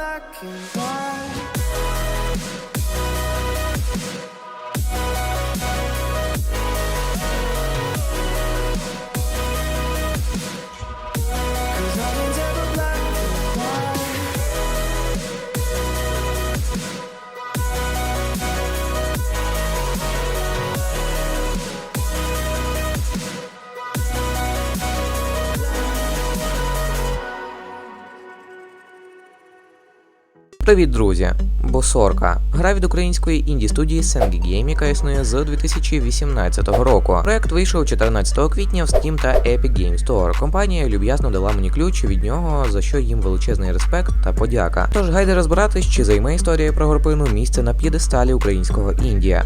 black and white. Привіт, друзі! Босорка. Гра від української інді студії Sengi Game, яка існує з 2018 року. Проект вийшов 14 квітня в Steam та Epic Game Store. Компанія люб'язно дала мені ключ від нього, за що їм величезний респект та подяка. Тож гайде розбиратись, чи займе історія про горпину місце на п'єдесталі українського індія.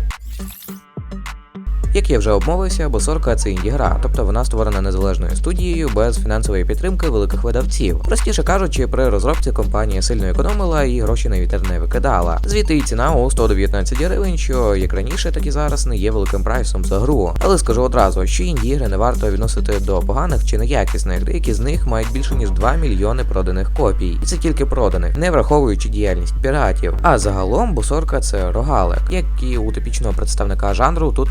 Як я вже обмовився, Босорка це інді-гра, тобто вона створена незалежною студією без фінансової підтримки великих видавців. Простіше кажучи, при розробці компанія сильно економила і гроші на вітер не викидала. Звідти і ціна у 119 гривень, що як раніше, так і зараз не є великим прайсом за гру. Але скажу одразу, що інді-ігри не варто відносити до поганих чи неякісних, деякі з них мають більше ніж 2 мільйони проданих копій, і це тільки проданих, не враховуючи діяльність піратів. А загалом Босорка це рогалик, як і у типічного представника жанру, тут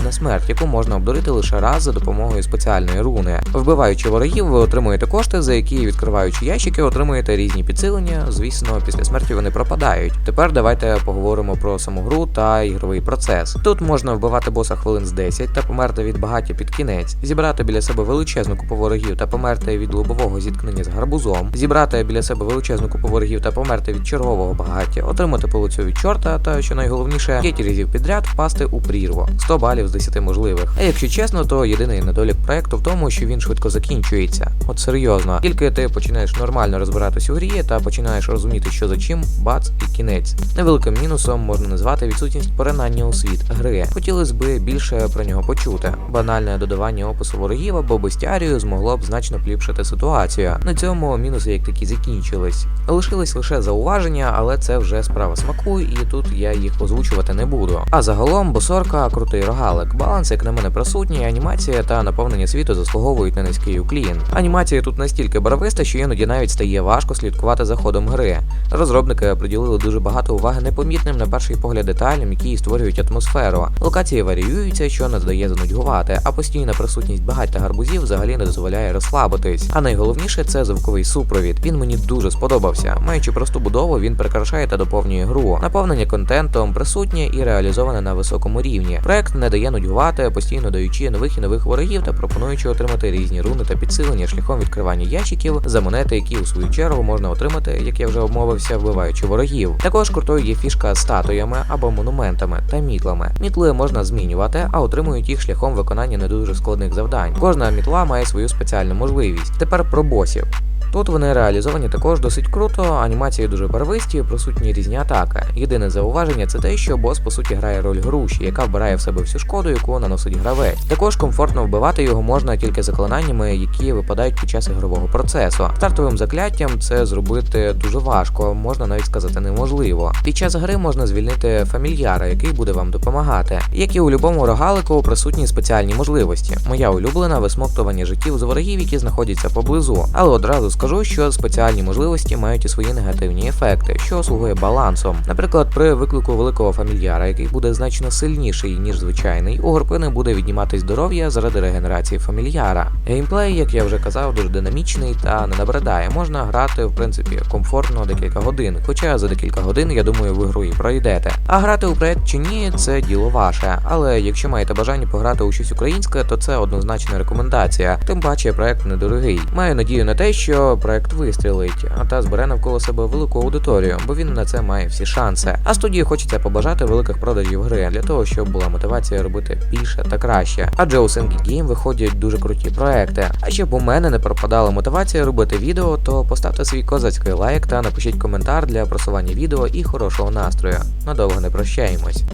перманентна смерть, яку можна обдурити лише раз за допомогою спеціальної руни. Вбиваючи ворогів, ви отримуєте кошти, за які відкриваючи ящики, отримуєте різні підсилення. Звісно, після смерті вони пропадають. Тепер давайте поговоримо про саму гру та ігровий процес. Тут можна вбивати боса хвилин з 10 та померти від багаття під кінець, зібрати біля себе величезну купу ворогів та померти від лобового зіткнення з гарбузом, зібрати біля себе величезну купу ворогів та померти від чергового багаття, отримати полицю від чорта та що найголовніше 5 разів підряд впасти у прірву. 100 балів з 10 можливих. А якщо чесно, то єдиний недолік проекту в тому, що він швидко закінчується. От серйозно, тільки ти починаєш нормально розбиратись у грі та починаєш розуміти, що за чим, бац і кінець. Невеликим мінусом можна назвати відсутність поринання у світ гри. Хотілося би більше про нього почути. Банальне додавання опису ворогів або бестіарію змогло б значно поліпшити ситуацію. На цьому мінуси як такі закінчились. Лишились лише зауваження, але це вже справа смаку, і тут я їх озвучувати не буду. А загалом босорка крутий рогалик. Баланс, як на мене, присутній, анімація та наповнення світу заслуговують на низький уклін. Анімація тут настільки барвиста, що іноді навіть стає важко слідкувати за ходом гри. Розробники приділили дуже багато уваги непомітним на перший погляд деталям, які створюють атмосферу. Локації варіюються, що не додає занудьгувати, а постійна присутність багаття гарбузів взагалі не дозволяє розслабитись. А найголовніше це звуковий супровід. Він мені дуже сподобався. Маючи просту будову, він прикрашає та доповнює гру. Наповнення контентом присутнє і реалізоване на високому рівні. Проект не дає нудьгувати, постійно даючи нових і нових ворогів та пропонуючи отримати різні руни та підсилення шляхом відкривання ящиків за монети, які у свою чергу можна отримати, як я вже обмовився, вбиваючи ворогів. Також крутою є фішка статуями або монументами та мітлами. Мітли можна змінювати, а отримують їх шляхом виконання не дуже складних завдань. Кожна мітла має свою спеціальну можливість. Тепер про босів. Тут вони реалізовані також досить круто, анімації дуже барвисті, присутні різні атаки. Єдине зауваження це те, що бос по суті грає роль груші, яка вбирає в себе всю шкоду, яку наносить гравець. Також комфортно вбивати його можна тільки заклинаннями, які випадають під час ігрового процесу. Стартовим закляттям це зробити дуже важко, можна навіть сказати неможливо. Під час гри можна звільнити фамільяра, який буде вам допомагати. Як і у любому рогалику, присутні спеціальні можливості. Моя улюблена висмоктування життів з ворогів, які знаходяться поблизу, але одразу скажу, що спеціальні можливості мають і свої негативні ефекти, що слугує балансом. Наприклад, при виклику великого фамільяра, який буде значно сильніший ніж звичайний, у горпини буде віднімати здоров'я заради регенерації фамільяра. Геймплей, як я вже казав, дуже динамічний та не набридає. Можна грати в принципі комфортно декілька годин. Хоча за декілька годин, я думаю, ви гру і пройдете. А грати у проект чи ні, це діло ваше. Але якщо маєте бажання пограти у щось українське, то це однозначна рекомендація. Тим паче проект недорогий. Маю надію на те, що проект вистрілить, а та збере навколо себе велику аудиторію, бо він на це має всі шанси. А студії хочеться побажати великих продажів гри для того, щоб була мотивація робити більше та краще. Адже у Sengi Game виходять дуже круті проекти. А щоб у мене не пропадала мотивація робити відео, то поставте свій козацький лайк та напишіть коментар для просування відео і хорошого настрою. Надовго не прощаємось.